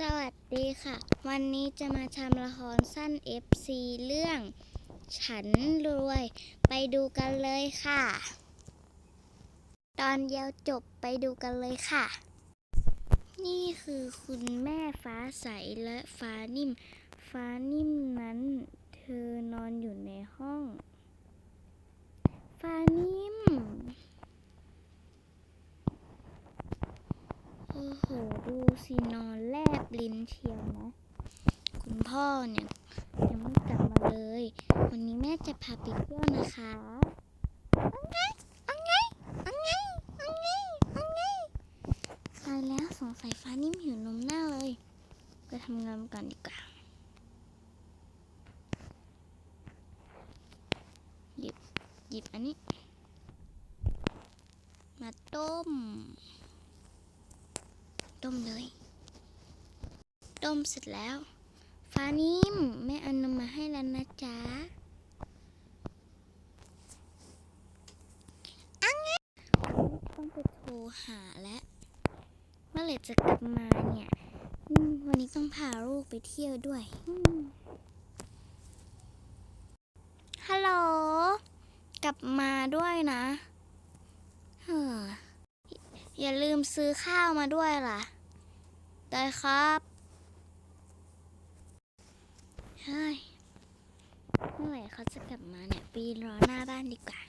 สวัสดีค่ะ วันนี้จะมาทำละครสั้น FC เรื่อง ฉันรวย ไปดูกันเลยค่ะ ตอนเดียวจบไปดูกันเลยค่ะ นี่คือคุณแม่ฟ้าใสและฟ้านิ่ม ฟ้านิ่มนั้น เธอนอนอยู่ในห้อง ฟ้านิ่ม โอ้โห ดูสินอน ลิ้นเชียวนะ คุณพ่อเนี่ยยังไม่กลับมาเลย วันนี้แม่จะพาไปเที่ยวนะคะเอาไงเอาไงเอาไงเอาไงเอาไงตายแล้วสงสัยฟ้านิ่มหิวนมแน่เลย ไปทำงานก่อนดีกว่าหยิบหยิบอันนี้มาต้ม ต้มเลย ต้มเสร็จแล้ว ฟ้านิ่มแม่เอานมมาให้แล้วนะจ๊ะอังไงต้องไปโทรหาแล้วเมื่อไหร่จะกลับมาเนี่ยวันนี้ต้องพาลูกไปเที่ยวด้วยฮัลโหล กลับมาด้วยนะเฮ้ออย่าลืมซื้อข้าวมาด้วยล่ะ ได้ครับ เฮ้ยเมื่อไหร่เขาจะกลับมาเนี่ย ปีนรอหน้าบ้านดีกว่า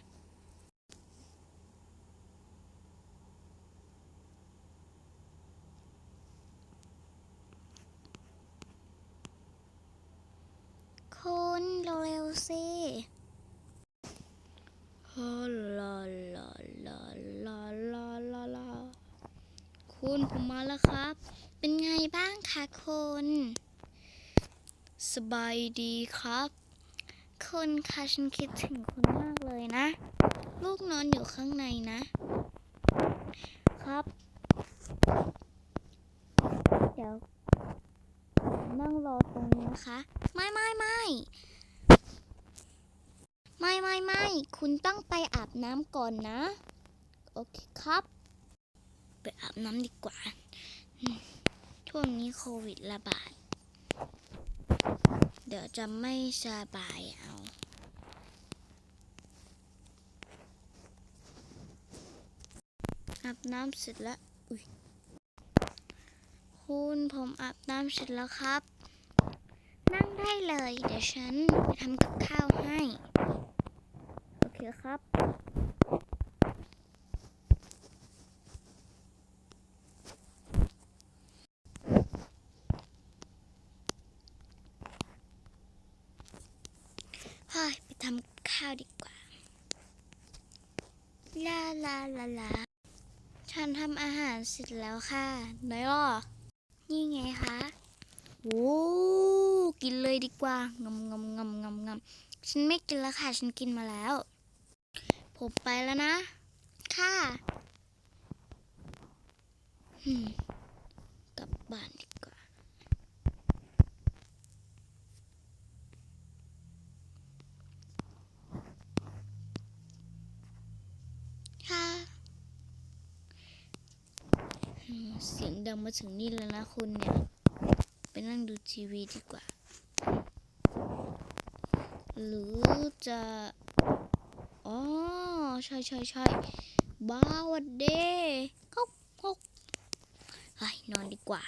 คุณเร็วๆสิฮลลาลาลาลาลาลาลาคุณผมมาแล้วครับ เป็นไงบ้างคะคุณ สบายดีครับ คุณคะฉันคิดถึงคุณมากเลยนะ ลูกนอนอยู่ข้างในนะ ครับ เดี๋ยวนั่งรอตรงนี้นะคะ ไม่ไม่ไม่ไม่ไม่ไม่คุณต้องไปอาบน้ำก่อนนะ โอเคครับ ไปอาบน้ำดีกว่าอืมช่วงนี้โควิดระบาด เดี๋ยวจะไม่สบายเอาอาบน้ำเสร็จแล้วอุ๊ยคุณผมอาบน้ำเสร็จแล้วครับ นั่งได้เลย เดี๋ยวฉันไปทำกับข้าวให้ โอเคครับ เฮ้ยไปทำกับ ข้าวดีกว่า ลาลาลาลา ฉันทำอาหารเสร็จแล้วค่ะไหนล่ะนี่ไงคะโอ้กินเลยดีกว่างำงำงำงำงำฉันไม่กินแล้วค่ะ ฉันกินมาแล้ว ผมไปแล้วนะ ค่ะ กลับบ้านดีกว่า ค่ะอืม เสียงดังมาถึงนี่แล้วนะคุณเนี่ย ไปนั่งดูทีวีดีกว่า หรือจะ อ๋อ ใช่ใช่ใช่บ้าวัดเดเขาเขาเฮ้นอนดีกว่า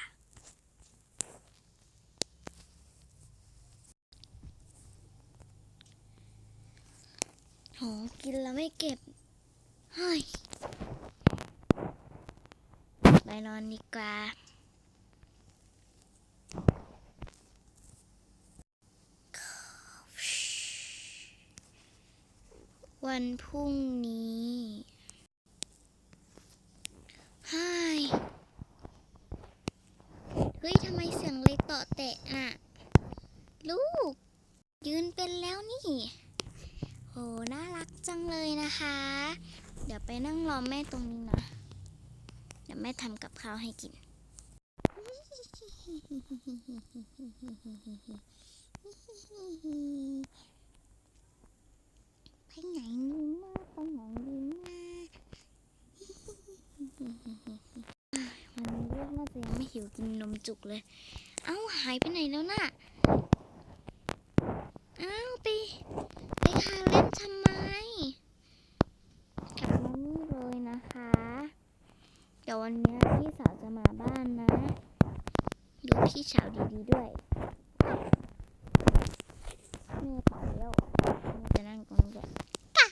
โหกินแล้วไม่เก็บเฮ้ย ไปนอนดีกว่าวันพรุ่งนี้ไฮเฮ้ย ทำไมเสียงเลยต่อแตะอะ ลูก ยืนเป็นแล้วนี่ โห น่ารักจังเลยนะคะ เดี๋ยวไปนั่งรอแม่ตรงนี้นะ เดี๋ยวแม่ทำกับข้าวให้กิน ไปไหนดีนะไปไหนดีนะวันนี้ลูกน่าจะจะยังไม่หิวกินนมจุกเลย เอ้าหายไปไหนแล้วน่ะเอ้าไปไปคาเล่นทำไม กลับมานี่เลยนะคะ เดี๋ยววันนี้พี่สาวจะมาบ้านนะ พี่สาวดีๆด้วยแม่ไปแล้วจะนั่งตรงนี้ด้วยกะ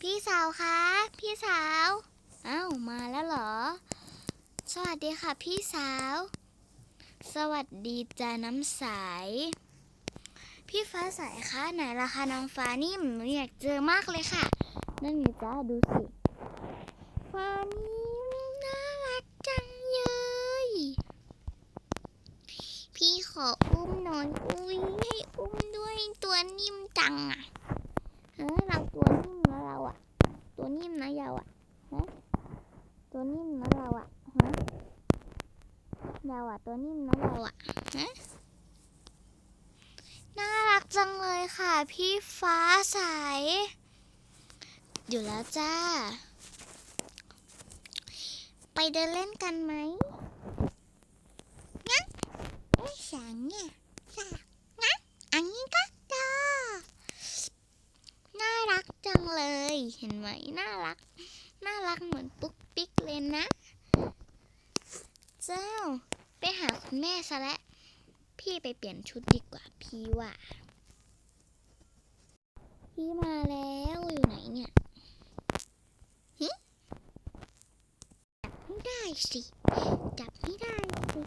พี่สาวคะ พี่สาวอ้าวมาแล้วเหรอ สวัสดีค่ะ พี่สาว สวัสดีจ้าน้ำใสพี่ฟ้าใสคะไหนราคาน้องฟ้านี่หนูอยากเจอมากเลยค่ะ นั่นไงจ้าดูสิ ฟ้านี่น่ารักจังเลย พี่ข ออุ้มหน่อย อุ้ยให้อุ้มด้วยตัวนิ่มจังอะเฮ้ยเราตัวนิ่มนะเราอะ ตัวนิ่มนะยาวอะฮะตัวนิ่มนะเราอะฮะเราอะตัวนิ่มนะเราอะฮะน่ารักจังเลยค่ะ พี่ฟ้าใสอยู่แล้วจ้า ไปเดินเล่นกันไหมงั้นไม่ฉัน เนี่ยจ้างั้นอันนี้ก็จ้าน่ารักจังเลย เห็นไหมน่ารัก น่ารักเหมือนปุ๊กปิ๊กเลยนะ เจ้า ไปหาคุณแม่ซะแล้วพี่ไปเปลี่ยนชุดดีกว่าพี่ว่า พี่มาแล้วอยู่ไหนเนี่ยหึได้สิ จับไม่ได้สิ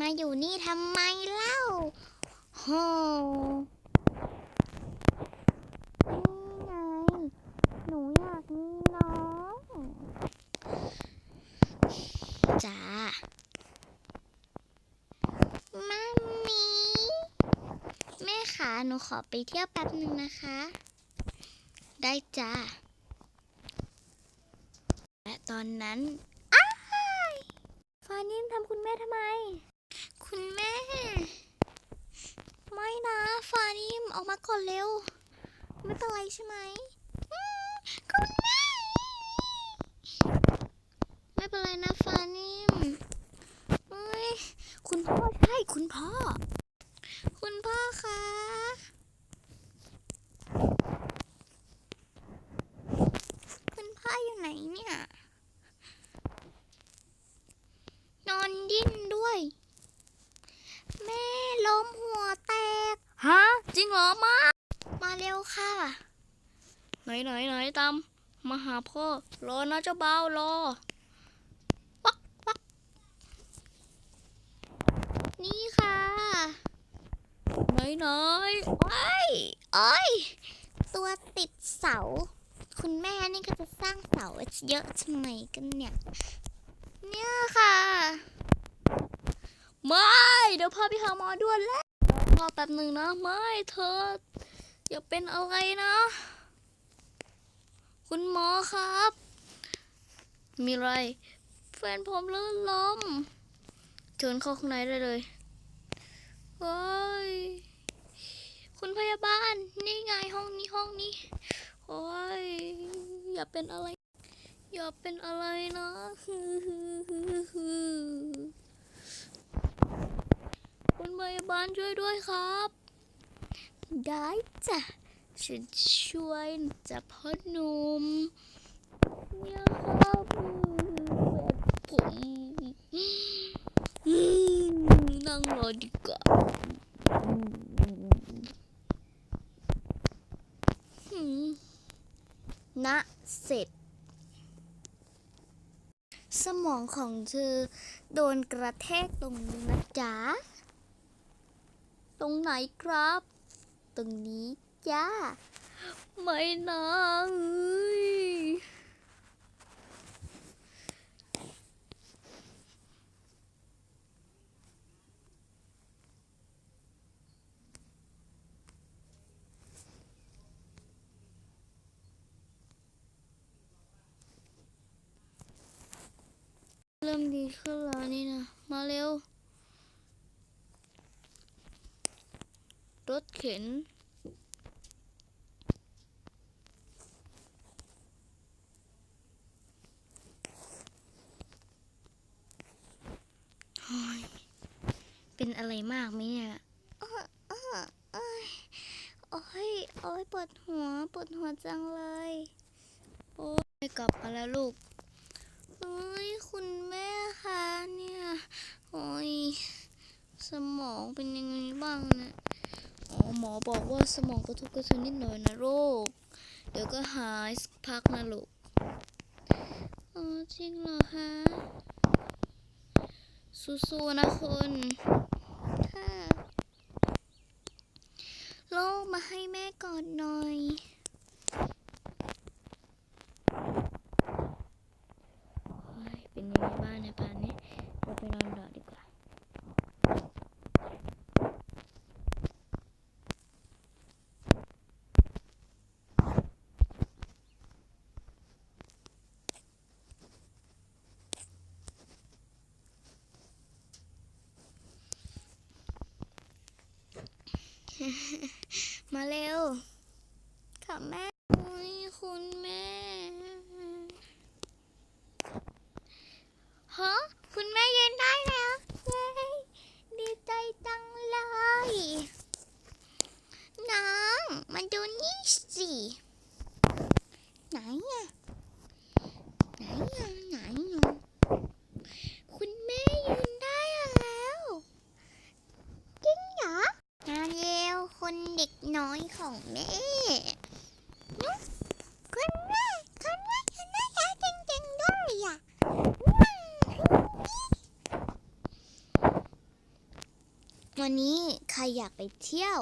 มา อยู่นี่ทำไมเล่าโหนี่ไง หนูอยากมีน้องจ้ามามีแม่ขาหนูขอไปเที่ยวแป๊บหนึ่งนะคะ ได้จ้าและตอนนั้นอ้ายฟานิมทำคุณแม่ทำไม คุณแม่ ไม่นะ ฟานิม ออกมาก่อนเร็ว ไม่เป็นไรใช่ไหมคุณแม่ ไม่เป็นไรนะฟานิมเอ้ยคุณพ่อใช่คุณพ่อ คุณพ่อคะคุณพ่ออยู่ไหนเนี่ย นอนดิ้นด้วย แม่ล้มหัวแตก ฮะ จริงเหรอมา มาเร็วค่ะ ไหนไหนไหนตามมาหาพ่อ รอนะเจ้าบ่าวรอ วักวักนี่ค่ะ ไหนไหนโอ้ยโอ้ยตัวติดเสา คุณแม่นี่ก็จะสร้างเสาเยอะทำไมกันเนี่ย เนี่ยค่ะ ไม่ เดี๋ยวพาไปหาหมอด่วนแล้ว รอแป๊บหนึ่งนะ ไม่เธอ อย่าเป็นอะไรนะ คุณหมอครับ มีอะไร แฟนผมลื่นล้มเชิญเข้าข้างในได้เลยเฮ้ยคุณพยาบาล นี่ไงห้องนี้ห้องนี้โอ้ยอย่าเป็นอะไร อย่าเป็นอะไรนะ คุณพยาบาลช่วยด้วยครับ ได้จ้ะฉันช่วยจะพ่อหนุ่มเนี่ยครับผมอืมนั่งรอดีกว่าอืมณเสร็จ สมองของเธอโดนกระแทกตรงนี้นะจ๊ะ รงไหนครับ ตรงนี้จ้า ไม่นะเอ้ยเริ่มดีขึ้นแล้วนี่นะ มาเร็ว รถเข็น เป็นอะไรมากไหมเนี่ยโอ้ยโอ้ยปวดหัว ปวดหัวจังเลย โอ้ยกลับมาแล้วลูกเฮ้ย คุณแม่คะเนี่ย โอ้ย สมองเป็นยังไงบ้างเนี่ย หมอบอกว่าสมองกระทบกระเทือนนิดหน่อยนะลูกเดี๋ยวก็หายสักพักนะลูกอ๋อจริงเหรอคะสู้ๆนะคุณค่ะลูกมาให้แม่กอดหน่อย เฮ้ยเป็นยังไงบ้างเนยปานนี้เราไปนอนต่อดีกว่า มาเร็วขับแม่โอ้ยคุณแม่ฮะคุณแม่ยืนได้แล้วเย้ดีใจจังเลย น้องมาดูนี่สิ ไหนอะไหนอะไหนอะคุณแม่ยืนได้แล้วจริงเหรอ มาเร็วคนเด็กน้อยของแม่นุ๊กคุณแม่คุณแม่คุณแม่ใช้จริงๆด้วยอะ วันนี้ใครอยากไปเที่ยว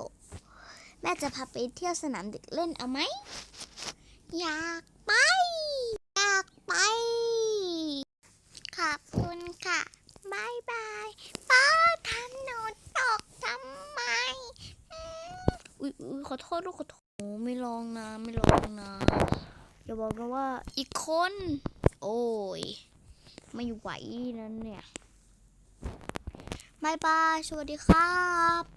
แม่จะพาไปเที่ยวสนามเด็กเล่นเอาไหม อยากไป อยากไป ขอบคุณค่ะบายบายป้าทำหนูตกทำไม อุ้ยอุ้ยขอโทษลูกขอโทษโอ้ไม่ลองนะไม่ลองนะอย่าบอกนะว่าอีกคน โอ้ย ไม่ไหวนั่นเนี่ย บายบาย สวัสดีครับ